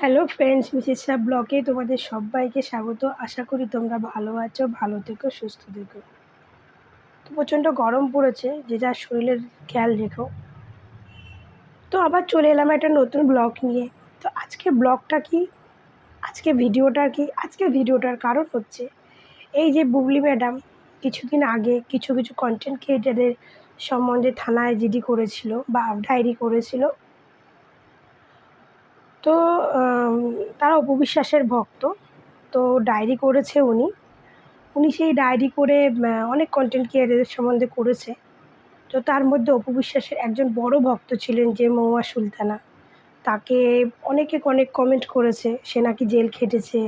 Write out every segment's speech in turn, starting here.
Hello friends Mrs Shah ব্লগে তোমাদের সবাইকে স্বাগত। আশা করি তোমরা ভালো আছো, ভালো থেকো, সুস্থ থেকো। তো প্রচণ্ড গরম পড়েছে, যে যার শরীরের খেয়াল রেখো। তো আবার চলে এলাম একটা নতুন ব্লগ নিয়ে। তো আজকে ব্লগটা কি? আজকে ভিডিওটার কি? আজকে ভিডিওটার কারণ হচ্ছে, এই যে বুবলি ম্যাডাম কিছুদিন আগে কিছু কিছু কন্টেন্ট ক্রিয়েটারদের সম্বন্ধে থানায় জিডি করেছিল বা ডায়েরি করেছিল। তো তারা অপবিশ্বাসের ভক্ত। তো ডায়েরি করেছে উনি। উনি সেই ডায়েরি করে অনেক কন্টেন্ট ক্রিয়েটারদের সম্বন্ধে করেছে। তো তার মধ্যে অপবিশ্বাসের একজন বড় ভক্ত ছিলেন যে মৌয়া সুলতানা। তাকে অনেকে, অনেক কমেন্ট করেছে, সে নাকি জেল খেটেছে।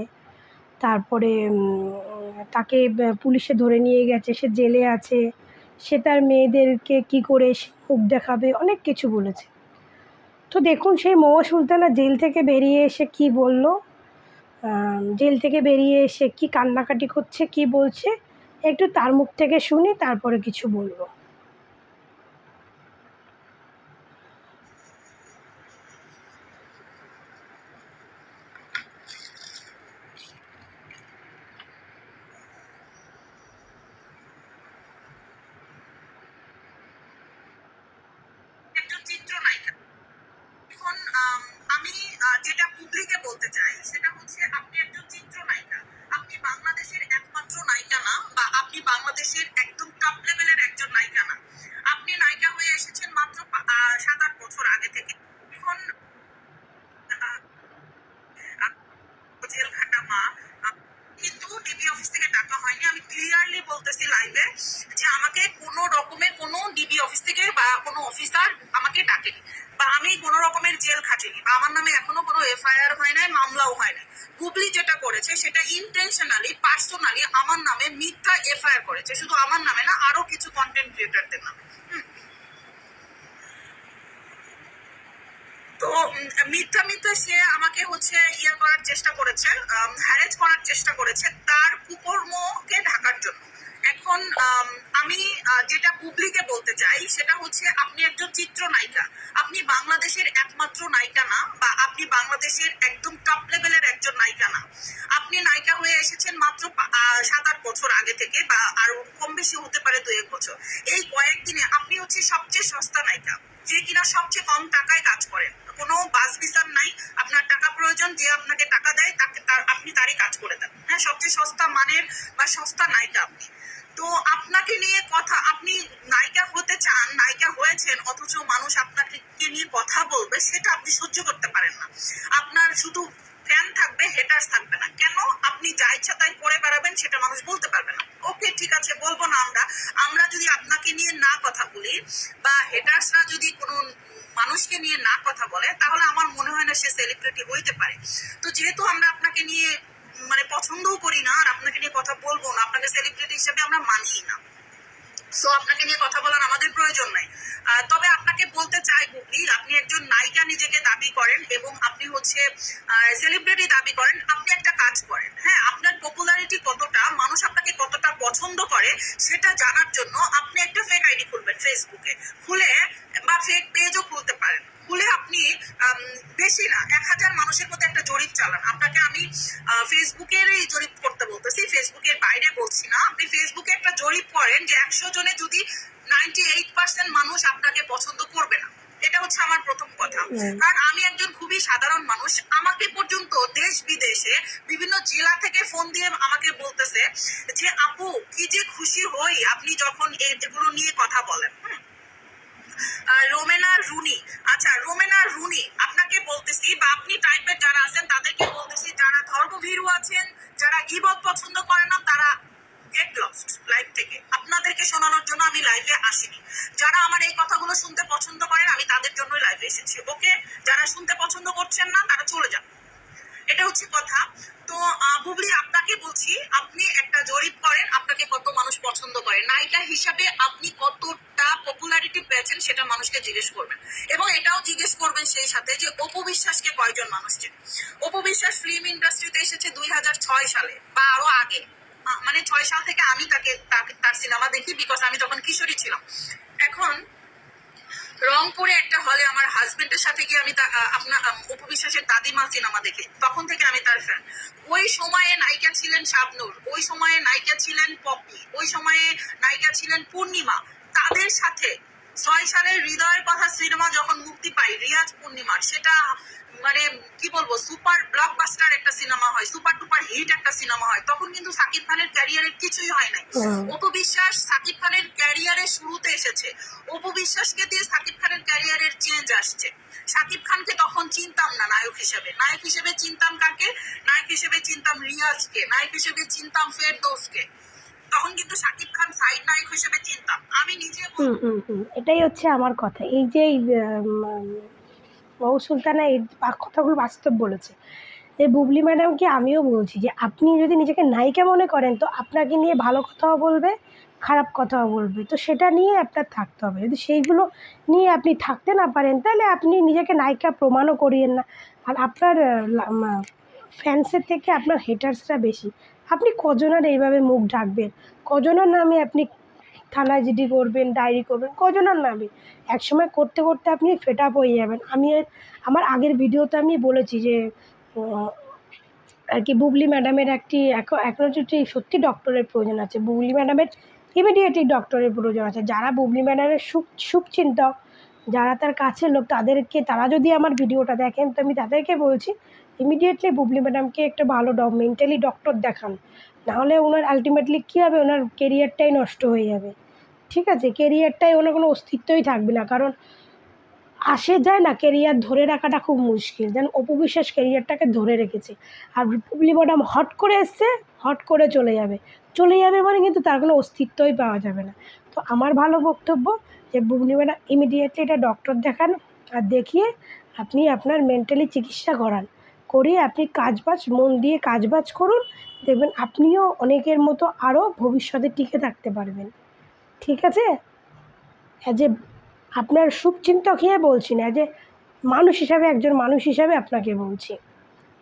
তারপরে তাকে পুলিশে ধরে নিয়ে গেছে, সে জেলে আছে। সে তার মেয়েদেরকে কি করে মুখ দেখাবে, অনেক কিছু বলেছে। তো দেখুন, সেই মৌয়া সুলতানা জেল থেকে বেরিয়ে এসে কি বলল? জেল থেকে বেরিয়ে এসে কি কান্নাকাটি করছে, কি বলছে? একটু তার মুখ থেকে শুনি তারপরে কিছু বলব একজন চিত্রনায়িকা এখন আম, আমি আহ, যেটা পুবলিকে বলতে চাই সেটা হচ্ছে আপনি একজন চিত্রনায়িকা। আপনি বাংলাদেশের একমাত্র নায়িকা না বা আপনি বাংলাদেশের একদম টপ লেভেলের একজন নায়িকা না। আপনি নায়িকা হয়ে এসেছেন মাত্র সাত আট বছর আগে থেকে। এখন আহ, আহ, জেল খাটা মা কিন্তু ডিবি অফিস থেকে ডাকা হয়নি। আমি ক্লিয়ারলি বলতেছি লাইভে যে আমাকে কোনো রকমের কোনো ডিবি অফিস থেকে বা কোনো অফিসার আমাকে ডাকেনি। বা আমি কোনো রকমের জেল খাটিনি, বা আমার নামে এখনও কোনো এফআইআর হয় নাই, মামলাও হয় নাই। গুগলি যেটা করেছে, সেটা ইন্টেনশনালি পার্সোনালি আমার নামে মিথ্যা এফআইআর করেছে। শুধু আমার নামে না, আরও কিছু কন্টেন্ট ক্রিয়েটারদের নামে। তো মিথ্যা মিথ্যা সে আমাকে হচ্ছে ইয়ে করার চেষ্টা করেছে হ্যারেজ করার চেষ্টা করেছে। তার কুকর্মকে ঢাকার জন্য এখন আম, আমি আহ, যেটা পুবলিকে বলতে চাই সেটা হচ্ছে আপনি একজন চিত্রনায়িকা। আপনি বাংলাদেশের একমাত্র নায়িকা না, বা আপনি বাংলাদেশের একদম টপ লেভেলের একজন নায়িকা না। আপনি নায়িকা হয়ে এসেছেন মাত্র সাত আট বছর আগে থেকে, বা আরও কম বেশি হতে পারে দু এক বছর। এই কয়েকদিনে আপনি হচ্ছে সবচেয়ে সস্তা নায়িকা, যে কিনা সবচেয়ে কম টাকায় কাজ করেন। কোনো বাস বিচার নাই, আপনার টাকা প্রয়োজন, যে আপনাকে টাকা দেয়, তাকে তার, আপনি তারই কাজ করে দেন। হ্যাঁ সবচেয়ে সস্তা মানের বা সস্তা নায়িকা আপনি। তো আপনাকে নিয়ে কথা, আপনি নায়িকা হতে চান, নায়িকা হয়েছেন, অথচ মানুষ আপনাকে নিয়ে কথা বলবে, সেটা আপনি সহ্য করতে পারেন না। আপনার শুধু ফ্যান থাকবে হেটার্স থাকবে না। কেন? আপনি যা ইচ্ছা তাই করে বেড়াবেন, সেটা মানুষ বলতে পারবে না। ওকে, ঠিক আছে, বলব না আমরা। আমরা যদি আপনাকে নিয়ে না কথা বলি, বা হেটার্সরা যদি কোনো মানুষকে নিয়ে না কথা বলে, তাহলে আমার মনে হয় না সে সেলিব্রিটি হইতে পারে। তো যেহেতু আমরা আপনাকে নিয়ে মানে পছন্দও করি না, আর আপনাকে নিয়ে কথা বলব না। আপনাকে সেলিব্রিটি হিসেবে আমরা মানি না। সো আপনাকে নিয়ে কথা বলার আমাদের প্রয়োজন নাই। তবে আপনাকে বলতে চাই গুগলি, আপনি একজন নায়িকা নিজেকে দাবি করেন এবং আপনি হচ্ছে সেলিব্রিটি দাবি করেন, আপনি একটা কাজ করেন। হ্যাঁ আপনার পপুলারিটি কতটা, মানুষ আপনাকে কতটা পছন্দ করে, সেটা জানার জন্য আপনি একটা ফেক আইডি খুলবেন ফেসবুকে খুলে বা ফেক পেজও খুলতে পারেন খুলে আপনি বেশি না এক হাজার মানুষের মধ্যে একটা জরিপ চালান। আপনাকে আমি ফেসবুকের এই জরিপ করতে বলতেছি ফেসবুকের বাইরে বলছি না। আপনি ফেসবুকে একটা জরিপ করেন যে একশো জনে যদি নাইনটি এইট পার্সেন্ট মানুষ আপনাকে পছন্দ করবে না। এটা হচ্ছে আমার প্রথম কথা। কারণ আমি একজন খুবই সাধারণ মানুষ। আমাকে পর্যন্ত দেশ বিদেশে বিভিন্ন জেলা থেকে ফোন দিয়ে আমাকে বলতেছে যে আপু কি যে খুশি হই আপনি যখন এগুলো নিয়ে কথা বলেন। রোমেনা রুনি। সেটা মানুষকে জিজ্ঞেস করবেন। এবং এটাও জিজ্ঞেস করবেন সেই সাথে যে অপু বিশ্বাসকে কয়জন মানুষ চেনে? অপু বিশ্বাস ফিল্ম ইন্ডাস্ট্রিতে এসেছে দুই হাজার ছয় সালে বা আরও আগে। মানে ছয় সাল থেকে আমি তাকে তার সিনেমা দেখি বিকজ আমি তখন কিশোরী ছিলাম। এখন রংপুরে একটা হলে আমার হাজবেন্ডের সাথে গিয়ে আমি আপনার আম, অপু বিশ্বাসের দাদিমা সিনেমা দেখি। তখন থেকে আমি তার ফ্যান ওই সময়ে নায়িকা ছিলেন শাবনূর ওই সময়ে নায়িকা ছিলেন পপি ওই সময়ে নায়িকা ছিলেন পূর্ণিমা। তাদের সাথে ছয় সালের হৃদয়ের কথা সিনেমা যখন মুক্তি পায় রিয়াজ পূর্ণিমার সেটা মানে কি বলব সুপার ব্লকবাস্টার একটা সিনেমা হয় সুপার টুপার হিট একটা সিনেমা হয় তখন কিন্তু সাকিব খানের ক্যারিয়ারে কিছুই হয় নাই। অপু বিশ্বাস সাকিব খানের ক্যারিয়ারের শুরুতে এসেছে। অপু বিশ্বাসকে দিয়ে সাকিব খানের ক্যারিয়ারের চেঞ্জ আসছে। সাকিব খানকে তখন চিনতাম না নায়ক হিসেবে। নায়ক হিসেবে চিনতাম কাকে? নায়ক হিসেবে চিনতাম রিয়াজকে। নায়ক হিসেবে চিনতাম ফেরদৌসকে। তখন কিন্তু সাকিব এটাই হচ্ছে আমার কথা। এই যে মৌ সুলতানা এই কথাগুলো বাস্তব বলেছে। যে বুবলি ম্যাডামকে আমিও বলছি যে, আপনি যদি নিজেকে নায়িকা মনে করেন, তো আপনাকে নিয়ে ভালো কথাও বলবে, খারাপ কথাও বলবে। তো সেটা নিয়ে আপনার থাকতে হবে। যদি সেইগুলো নিয়ে আপনি থাকতে না পারেন, তাহলে আপনি নিজেকে নায়িকা প্রমাণও করিয়েন না। আর আপনার ফ্যান্সের থেকে আপনার হেটার্সরা বেশি। আপনি কজনার এইভাবে মুখ ঢাকবেন? কজনের নামে আপনি থানায় জিডি করবেন, ডায়েরি করবেন কজনের নামে। একসময় করতে করতে আপনি ফেট আপ হয়ে যাবেন। আমি আমার আগের ভিডিওতে আমি বলেছি যে আর কি বুবলি ম্যাডামের একটি এখন এখন সত্যি ডক্টরের প্রয়োজন আছে, বুবলি ম্যাডামের ইমিডিয়েটলি ডক্টরের প্রয়োজন আছে। যারা বুবলি ম্যাডামের সুখ শুভচিন্তক যারা তার কাছের লোক, তাদেরকে, তারা যদি আমার ভিডিওটা দেখেন, তো আমি তাদেরকে বলছি ইমিডিয়েটলি বুবলি ম্যাডামকে একটা ভালো ডক মেন্টালি ডক্টর দেখান। নাহলে ওনার আলটিমেটলি কী হবে? ওনার কেরিয়ারটাই নষ্ট হয়ে যাবে। ঠিক আছে? কেরিয়ারটাই ওনার কোনো অস্তিত্বই থাকবে না। কারণ আসে যায় না কেরিয়ার ধরে রাখাটা খুব মুশকিল। যেন অপু বিশ্বাস কেরিয়ারটাকে ধরে রেখেছে। আর বুবলি ম্যাডাম হট করে এসছে, হট করে চলে যাবে। চলে যাবে মানে কিন্তু তার কোনো অস্তিত্বই পাওয়া যাবে না। তো আমার ভালো বক্তব্য যে বুবলি ম্যাডাম ইমিডিয়েটলি এটা ডক্টর দেখান আর দেখিয়ে আপনি আপনার মেন্টালি চিকিৎসা করান। করিয়ে আপনি কাজবাজ, মন দিয়ে কাজবাজ করুন। দেখবেন আপনিও অনেকের মতো আরও ভবিষ্যতে টিকে থাকতে পারবেন। ঠিক আছে? অ্যাজ এ আপনার শুভচিন্তক হিসেবে বলছি না যে মানুষ হিসাবে, একজন মানুষ হিসাবে আপনাকে বলছি।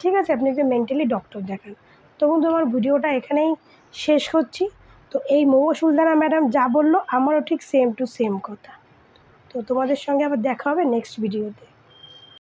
ঠিক আছে? আপনি একজন মেন্টালি ডক্টর দেখান। তো বন্ধু, আমার ভিডিওটা এখানেই শেষ করছি। তো এই মৌ সুলতানা ম্যাডাম যা বলল, আমারও ঠিক সেম টু সেম কথা। তো তোমাদের সঙ্গে আবার দেখা হবে নেক্সট ভিডিওতে